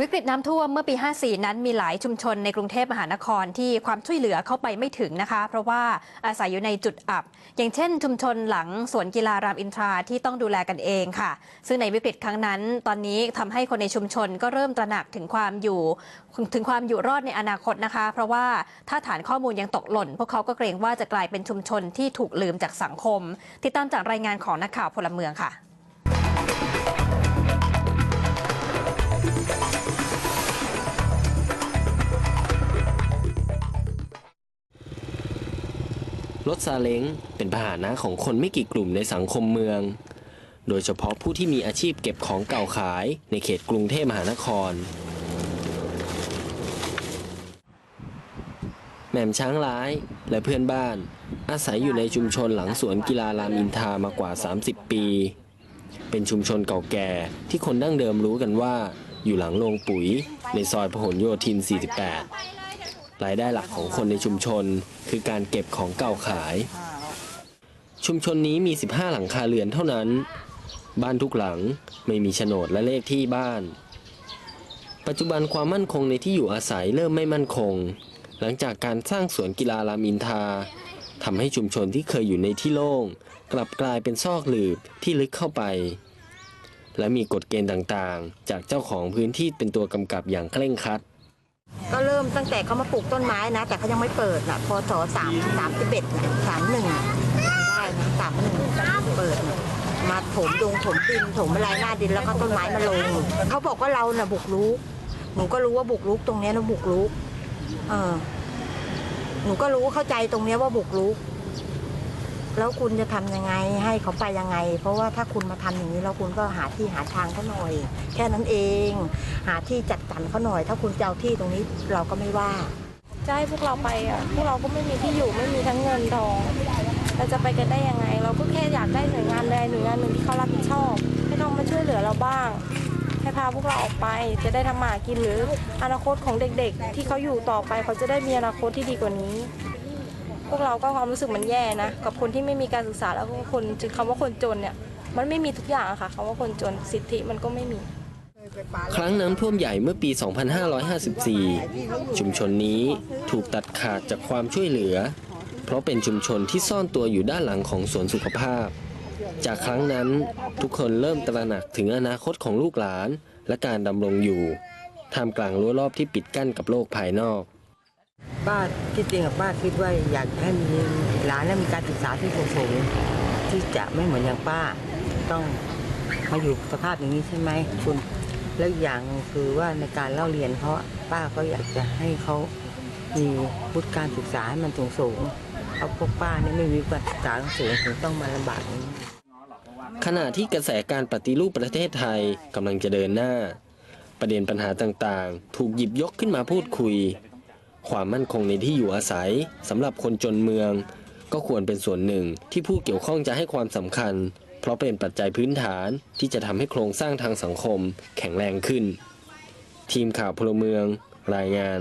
วิกฤตน้ำท่วมเมื่อปี 54 นั้นมีหลายชุมชนในกรุงเทพมหานครที่ความช่วยเหลือเข้าไปไม่ถึงนะคะ เพราะว่าอาศัยอยู่ในจุดอับ อย่างเช่น ชุมชนหลังสวนกีฬารามอินทราที่ต้องดูแลกันเองค่ะ ซึ่งในวิกฤตครั้งนั้น ตอนนี้ทำให้คนในชุมชนก็เริ่มตระหนักถึงความอยู่ถึงความอยู่รอดในอนาคตนะคะ เพราะว่าถ้าฐานข้อมูลยังตกหล่น พวกเขาก็เกรงว่าจะกลายเป็นชุมชนที่ถูกลืมจากสังคม ติดตามจากรายงานของนักข่าวพลเมืองค่ะ รถซาเล้งเป็นพาหนะของคนไม่กี่กลุ่มในสังคมเมือง โดยเฉพาะผู้ที่มีอาชีพเก็บของเก่าขายในเขตกรุงเทพมหานคร แหม่มช้างร้ายและเพื่อนบ้าน อาศัยอยู่ในชุมชนหลังสวนกีฬารามอินทามากว่า 30 ปี เป็นชุมชนเก่าแก่ที่คนดั้งเดิมรู้กันว่า อยู่หลังโรงปุ๋ย ในซอยพหลโยธิน 48 รายได้หลักของคนในชุมชน คือการเก็บของเก่าขาย ชุมชนนี้มี 15 หลังคาเรือนเท่านั้น บ้านทุกหลังไม่มีโฉนดและเลขที่บ้าน ปัจจุบันความมั่นคงในที่อยู่อาศัยเริ่มไม่มั่นคง หลังจากการสร้างสวนกีฬารามอินทาทำให้ชุมชนที่เคยอยู่ในที่โล่ง กลับกลายเป็นซอกหลืบที่ลึกเข้าไป และมีกฎเกณฑ์ต่างๆ จากเจ้าของพื้นที่เป็นตัวกำกับอย่างเคร่งครัด ก็เริ่มตั้งแต่เขามาปลูกต้นไม้นะ แต่เขายังไม่เปิดนะพศสามสามสิบเอ็ดสามหนึ่งได้นะสามหนึ่งเปิดนะมาถมดงถมดินถมอะไรหน้าดินแล้วก็ต้นไม้มาลงเขาบอกว่าเราน่ะบุกรุกหนูก็รู้ว่าบุกรุกตรงเนี้ยเราบุกรุกเออหนูก็รู้เข้าใจตรงเนี้ยว่าบุกรุก แล้วคุณจะทำยังไงให้เขาไปยังไง เพราะว่าถ้าคุณมาทำอย่างนี้แล้วคุณก็หาที่หาทางเขาหน่อย แค่นั้นเอง หาที่จัดสรรเขาหน่อย ถ้าคุณจะเอาที่ตรงนี้เราก็ไม่ว่าจะให้พวกเราไปอะพวกเราก็ไม่มีที่อยู่ไม่มีทั้งเงินทองเราจะไปกันได้ยังไง เราก็แค่อยากได้หน่วยงานใดหน่วยงานหนึ่งที่เขารับผิดชอบให้เขามาช่วยเหลือเราบ้างให้พาพวกเราออกไปจะได้ทำหมากินหรืออนาคตของเด็กๆ ที่เขาอยู่ต่อไปเขาจะได้มีอนาคตที่ดีกว่านี้ พวกเราก็ความรู้สึกมันแย่นะ กับคนที่ไม่มีการศึกษาแล้วก็คนคำว่าคนจนเนี่ย มันไม่มีทุกอย่างค่ะคำว่าคนจนสิทธิมันก็ไม่มี ครั้งน้ำท่วมใหญ่เมื่อปี 2554 ชุมชนนี้ถูกตัดขาดจากความช่วยเหลือ เพราะเป็นชุมชนที่ซ่อนตัวอยู่ด้านหลังของสวนสุขภาพ จากครั้งนั้นทุกคนเริ่มตระหนักถึงอนาคตของลูกหลาน และการดำรงอยู่ท่ามกลางรั้วรอบที่ปิดกั้นกับโลกภายนอก ป้าที่จริงอะป้าคิดว่าอยากให้มีหลานและมีการศึกษาที่สูงที่จะไม่เหมือนอย่างป้าต้องมาอยู่สภาพอย่างนี้ใช่ไหมคุณแล้วอย่างคือว่าในการเล่าเรียนเพราะป้าก็อยากจะให้เขามีวุฒิการศึกษาให้มันสูงๆเพราะพวกป้าเนี่ยไม่มีการศึกษาสูงถึงต้องมาลำบากอย่างนี้ขณะที่กระแสการปฏิรูปประเทศไทยกำลังจะเดินหน้า ประเด็นปัญหาต่างๆ ถูกหยิบยกขึ้นมาพูดคุย ความมั่นคงในที่อยู่อาศัยสำหรับคนจนเมือง ก็ควรเป็นส่วนหนึ่งที่ผู้เกี่ยวข้องจะให้ความสำคัญ เพราะเป็นปัจจัยพื้นฐานที่จะทำให้โครงสร้างทางสังคมแข็งแรงขึ้น ทีมข่าวพลเมือง รายงาน